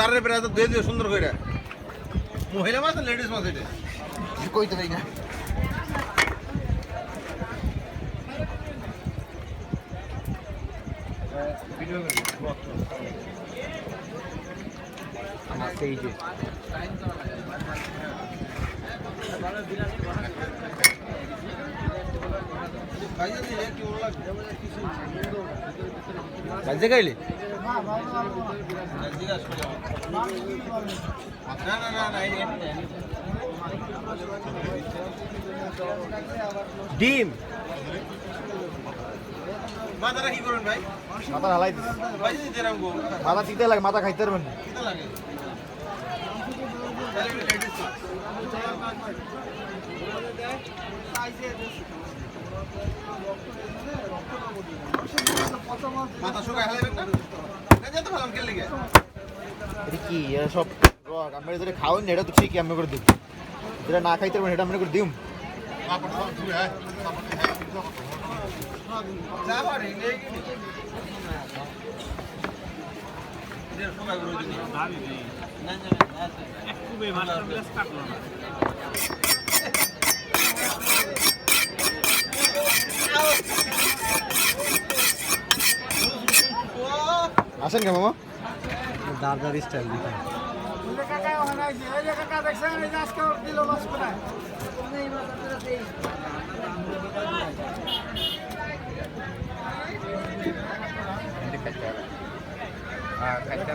তারে প্রায় ধুয়ে দিও সুন্দর করে। মহিলা মাছ লেডিস মাছ এটা? কইতে পারি না। আছে এই যে গাইলে? ডিম। মাথাটা কি করবেন ভাই? মাথা হালাই দিস। মাথা তিতে লাগে মাথা খাইতে পারবেন লাগে তাহলে লেডিস মাথা শুকায় হালাইবেন না না যেতে ভালো কেলে গে এটা কি? এরা সব রক। আমরা যেটা খাওয়ান এটা তো ঠিকই আমি করে দিব যেটা না খাইতে পারবেন এটা আমরা করে দিম। যাবার এই নেই কি শুকায়গুলো দিন না না না আসেন কে মামা? দাদার স্টাইল দেখেন। আচ্ছা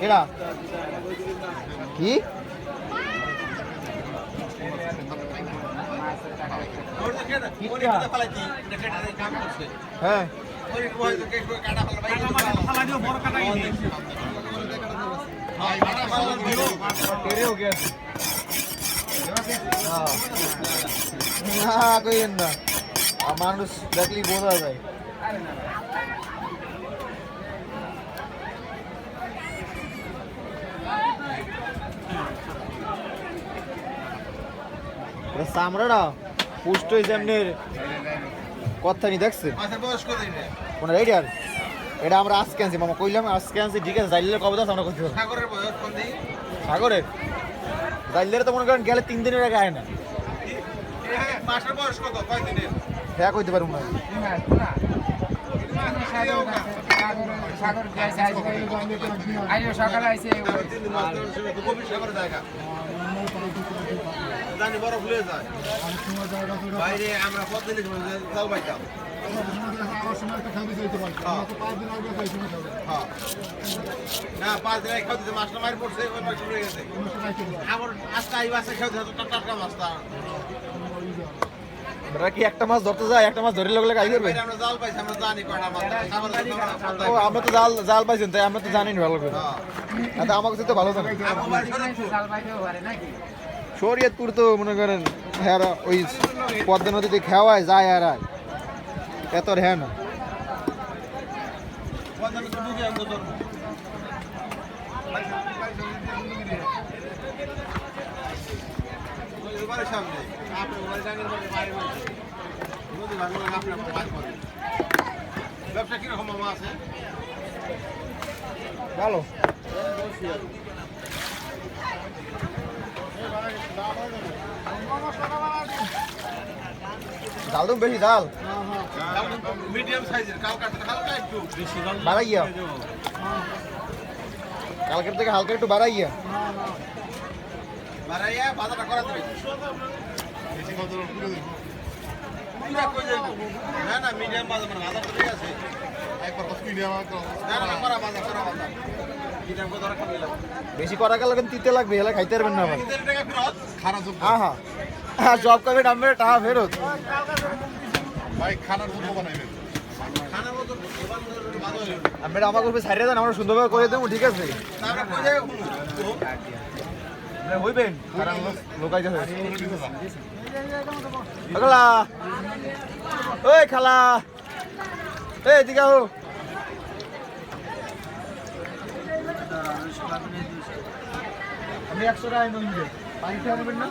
কেডা? কি? হ্যাঁ। হ্যাঁ। মানুষ দেখলি বোঝা যায়। চামড়াটা পুষ্ট হয়েছে এমনি কথা নি দেখছে। ওনার রেডিয়ার এটা আমরা আজকে আনছি মামা কইলাম আজকে আনছি ঠিক আছে জাইলে কবে দাস আমরা কইতে সাগরের সাগরের জাইলে তো মনে করেন গেলে তিন দিনের আগে আয় না। মাছের বয়স কত? কয় দিনের হ্যাঁ কইতে পারব না। সকালে আইসে জানি বড় ভুলে যায় বাইরে আমরা কত দিন জাল পাইতাম হ্যাঁ। না পাঁচ দিন আগে খাওয়া মাছটা মারি পড়ছে হয়ে আমার আজকে এই মাছে খাওয়া টাটকা মাছটা আমরা কি একটা মাছ ধরতে যাই একটা মাছ ধরে লাগলে কাজ করবে ও আমরা তো জাল জাল পাইছেন তাই আমরা তো জানি না ভালো করে। না তো আমাকে তো ভালো জানি শরীয়তপুর তো মনে করেন হ্যাঁ ওই পদ্মা নদীতে খেওয়ায় যায় আর এত হ্যাঁ না পদ্মাটা তো ভালো জাল তো বেশি ডাল মিডিয়াম সাইজের কাল কাটতে হালকা একটু বাড়াইয়া কালকের থেকে হালকা একটু বাড়াইয়া বাড়াইয়া বাজারটা করা দেবে পুরা কই যাইবো? না না মিডিয়াম বাজার মানে বাজার তো আছে না না করা বাজার করা বাজার। মিডিয়াম কত রাখা দিলাম বেশি করা গেলে কিন্তু তিতে লাগবে এলা খাইতে পারবেন না খারাপ হ্যাঁ হ্যাঁ। জব করবে নামবে টাকা ফেরত। ভাই খানার জন্য বানাইবেন আমরা আমার করবে সাইডে দেন আমরা সুন্দরভাবে করে দেবো ঠিক আছে? হইবেন। কারণ হয়ে খালা ওই খালা। এই এদিকে আহো আমি একশো টাকা পানি খেয়ে নেবেন না?